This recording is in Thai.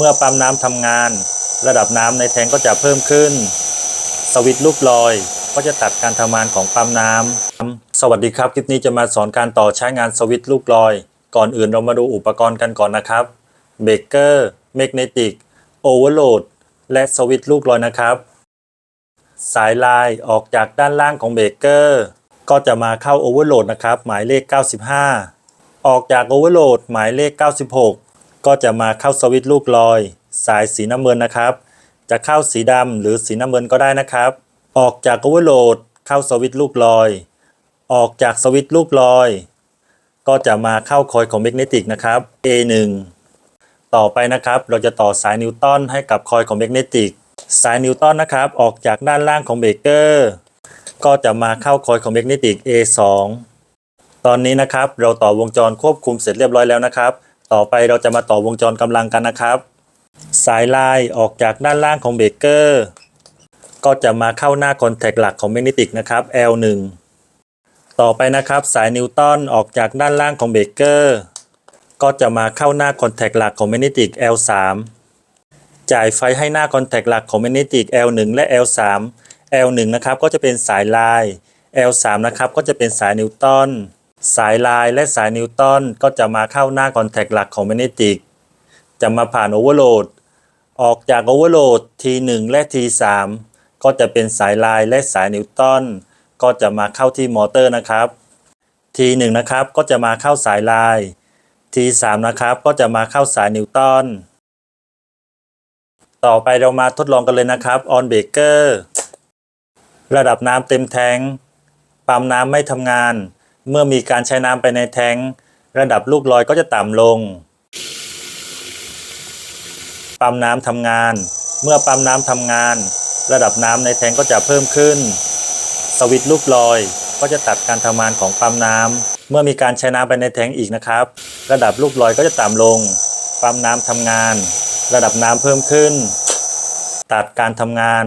เมื่อปั๊มน้ำทำงาน ระดับน้ำในแทงก็จะเพิ่มขึ้น สวิตช์ลูกลอย ก็จะตัดการทำงานของปั๊มน้ำสวัสดีครับคลิปนี้จะมาสอนการต่อใช้งานสวิตช์ลูกลอย ก่อนอื่นเรามาดูอุปกรณ์กันก่อนนะครับเบรกเกอร์แมกเนติกโอเวอร์โหลดและสวิตช์ลูกลอยนะครับ สายลายออกจากด้านล่างของเบรกเกอร์ก็จะมาเข้าโอเวอร์โหลดนะครับ หมายเลข 95 ออกจากโอเวอร์โหลดหมายเลข 96 ก็จะมาเข้าสวิตช์ลูกลอย สายสีน้ำเงินนะครับ จะเข้าสีดำหรือสีน้ำเงินก็ได้นะครับ ออกจากโอเวอร์โหลดเข้าสวิตช์ลูกลอย ออกจากสวิตช์ลูกลอย ก็จะมาเข้าคอยของแมกเนติกนะครับ A1 ต่อไปนะครับเราจะต่อสายนิวตันให้กับคอยของแมกเนติกสายนิวตันนะครับออกจากด้านล่างของเบรกเกอร์ก็จะมาเข้าคอยของแมกเนติก A2 ตอนนี้นะครับเราต่อวงจรควบคุมเสร็จเรียบร้อยแล้วนะครับ ต่อไปเราจะมาต่อวงจรกำลังกันนะครับ สายลายออกจากด้านล่างของเบรกเกอร์ก็จะมาเข้าหน้าคอนแทคหลักของแมกเนติกนะครับ L1 ต่อไปนะครับ สายนิวตันออกจากด้านล่างของเบรกเกอร์ก็จะมาเข้าหน้าคอนแทคหลักของแมกเนติก L3 จ่ายไฟให้หน้าคอนแทคหลักของแมกเนติก L1 และ L3 L1 นะครับก็จะเป็นสายลาย L3 นะครับก็จะเป็นสายนิวตัน สายลายและสายนิวตันก็จะมาเข้าหน้าคอนแทคหลักของแมกเนติก จะมาผ่านโอเวอร์โหลด ออกจากโอเวอร์โหลด T1 และ T3 ก็จะเป็นสายลายและสายนิวตันก็จะมาเข้าที่มอเตอร์นะครับ T1 นะครับก็จะมาเข้าสายลาย T3 นะครับก็จะมาเข้าสายนิวตันต่อไปเรามาทดลองกันเลยนะครับออนเบเกอร์ระดับน้ำเต็มแทงค์ปั๊มน้ำไม่ทำงาน เมื่อมีการใช้น้ำไปในแทงค์ระดับลูกลอยก็จะต่ำลง ปั๊มน้ำทำงาน เมื่อปั๊มน้ำทำงาน ระดับน้ำในแทงค์ก็จะเพิ่มขึ้น สวิตลูกลอยก็จะตัดการทำงานของปั๊มน้ำเมื่อมีการใช้น้ำไปในแทงค์อีกนะครับ ระดับลูกลอยก็จะต่ำลง ปั๊มน้ำทำงาน ระดับน้ำเพิ่มขึ้น ตัดการทำงาน